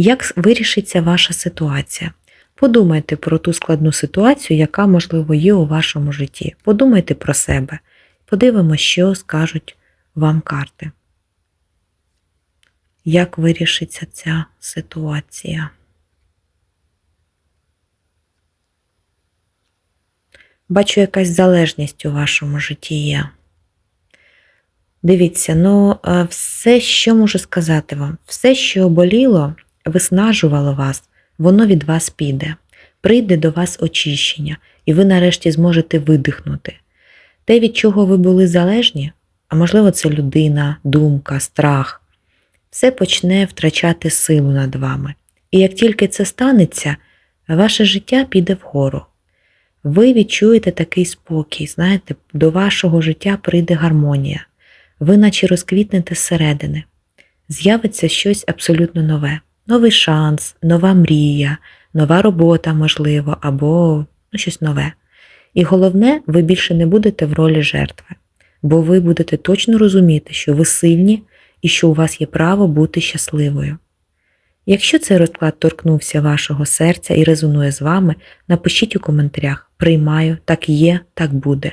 Як вирішиться ваша ситуація? Подумайте про ту складну ситуацію, яка, можливо, є у вашому житті. Подумайте про себе. Подивимося, що скажуть вам карти. Як вирішиться ця ситуація? Бачу, якась залежність у вашому житті є. Дивіться, ну е, все, що можу сказати вам, все, що боліло, виснажувало вас, воно від вас піде. Прийде до вас очищення, і ви нарешті зможете видихнути. Те, від чого ви були залежні, а можливо, це людина, думка, страх, все почне втрачати силу над вами. І як тільки це станеться, ваше життя піде вгору. Ви відчуєте такий спокій, знаєте, до вашого життя прийде гармонія. Ви наче розквітнете зсередини. З'явиться щось абсолютно нове, новий шанс, нова мрія, нова робота, можливо, або ну, щось нове. І головне, ви більше не будете в ролі жертви, бо ви будете точно розуміти, що ви сильні і що у вас є право бути щасливою. Якщо цей розклад торкнувся вашого серця і резонує з вами, напишіть у коментарях Приймаю, так є, так буде.